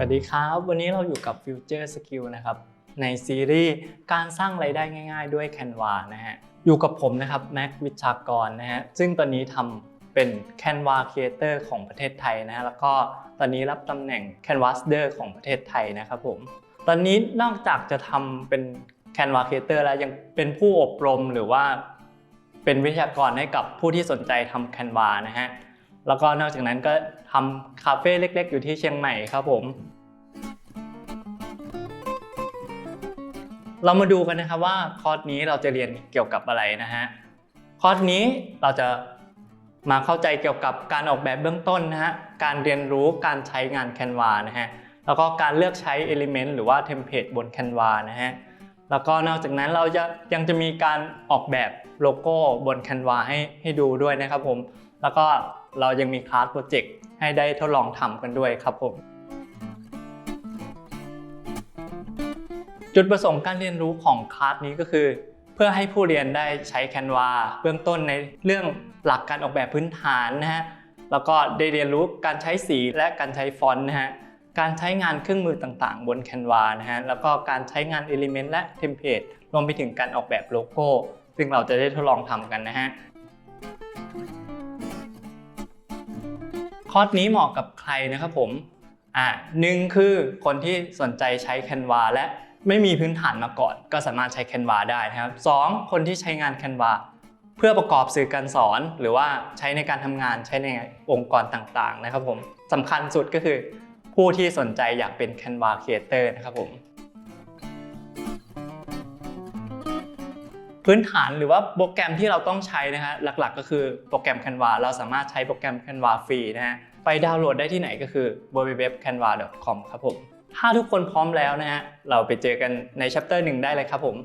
สวัสดีครับ วันนี้เราอยู่กับ Future Skill นะครับ ในซีรีส์การสร้างไรายได้ง่าย ๆ ด้วย Canva นะฮะ อยู่กับผมนะครับแม็กวิชากรนะฮะ ซึ่งตอนนี้ทำเป็น Canva Creator ของประเทศไทยนะฮะ แล้วก็ตอนนี้รับตำแหน่ง Canvaser ของประเทศไทยนะครับผม ตอนนี้นอกจากจะทำเป็น Canva Creator แล้วยังเป็นผู้อบรมหรือว่า เป็นวิทยากรให้กับผู้ที่สนใจทำ Canva นะฮะ แล้วก็นอกจากนั้นก็ทำคาเฟ่เล็ก ๆ อยู่ที่เชียงใหม่ครับผม เรามาดูกันนะครับว่าคอร์สนี้เราจะเรียนเกี่ยวกับอะไรนะฮะ คอร์สนี้เราจะมาเข้าใจเกี่ยวกับการออกแบบเบื้องต้นนะฮะ การเรียนรู้การใช้งาน Canva นะฮะ แล้วก็การเลือกใช้ Element หรือว่าเทมเพลตบน Canva นะฮะ แล้วก็นอกจากนั้นเราจะยังจะมีการออกแบบโลโก้บน Canva ให้ให้ดูด้วยนะครับผม แล้วก็เรายังมีคลาสโปรเจกต์ให้ได้ทดลองทำกันด้วยครับผม จุดประสงค์การเรียนรู้ของคลาสนี้ก็คือ เพื่อให้ผู้เรียนได้ใช้ Canva เบื้องต้นในเรื่องหลักการออกแบบพื้นฐานนะฮะ แล้วก็ได้เรียนรู้การใช้สีและการใช้ฟอนต์นะฮะ การใช้งานเครื่องมือต่างๆ บน Canva นะฮะ แล้วก็การใช้งาน Element และเทมเพลตรวมไปถึงการออกแบบโลโก้ ซึ่งเราจะได้ทดลองทำกันนะฮะคอร์สนี้เหมาะกับใครนะครับผม อ่าหนึ่งคือคนที่สนใจใช้ Canva และไม่มีพื้นฐานมาก่อน ก็สามารถใช้ Canva ได้นะครับสองคนที่ใช้งาน Canva เพื่อประกอบสื่อการสอน หรือว่าใช้ในการทำงานใช้ในองค์กรต่างๆนะครับผมสำคัญสุดก็คือ ผู้ที่สนใจอยากเป็น Canva Creator นะครับผม พื้นฐานหรือว่าโปรแกรมที่เราต้องใช้นะฮะหลักๆ ก็คือโปรแกรม Canva เราสามารถใช้โปรแกรม Canva ฟรีนะฮะไปดาวน์โหลดได้ที่ไหนก็คือ www.canva.com ครับผม ถ้าทุกคนพร้อมแล้วนะฮะเราไปเจอกันใน chapter 1ได้เลยครับผม